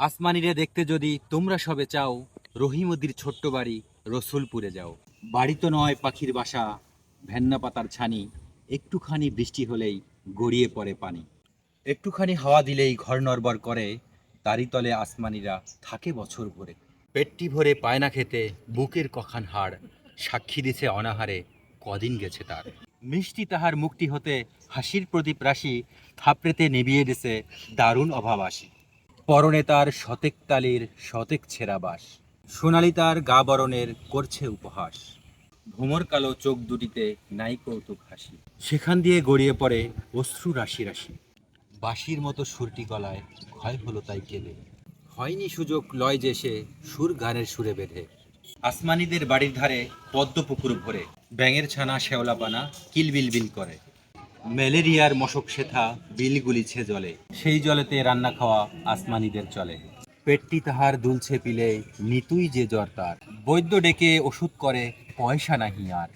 আসমানিরে দেখতে যদি তোমরা সবে চাও রহিমদির ছোট্ট বাড়ি রসুলপুরে যাও। বাড়ি তো নয় পাখির বাসা, ভেন্না পাতার ছানি, একটুখানি বৃষ্টি হলেই গড়িয়ে পড়ে পানি। একটুখানি হাওয়া দিলেই ঘর নড়বড় করে তারি তলে আসমানিরা থাকে বছর ভরে। পেটটি ভরে পায় না খেতে বুকের কখান হাড়, সাক্ষী দিছে অনাহারে কদিন গেছে তার। মিষ্টি তাহার মুক্তি হতে হাসির প্রদীপ রাশি থাপড়েতে নিবিয়ে দিছে দারুণ অভাব আসি। পরনে তার শতেক তালির শতেক ছেঁড়া বাস সোনালি তার গা বরণের করছে উপহাস। ভোমর কালো চোখ দুটিতে নাই কৌতুক হাসি। সেখান দিয়ে গড়িয়ে পড়ে অশ্রু রাশি রাশি। বাঁশির মতো সুরটি গলায় ক্ষয় হলো তাই কেঁদে হয়নি সুযোগ, লয় যে সে, সুর গানের সুরে বেঁধে। আসমানিদের বাড়ির ধারে পদ্ম পুকুর ভরে, ব্যাঙের ছানা শেওলা পানা কিলবিল বিল করে। ম্যালেরিয়ার মশক শেথা বিল গুলিছে জলে সেই জলেতে রান্না খাওয়া আসমানিদের চলে। পেটটি তাহার দুলছে পিলে, নিতুই যে জ্বর তার। বৈদ্য ডেকে ওষুধ করে, পয়সা নাহি আর।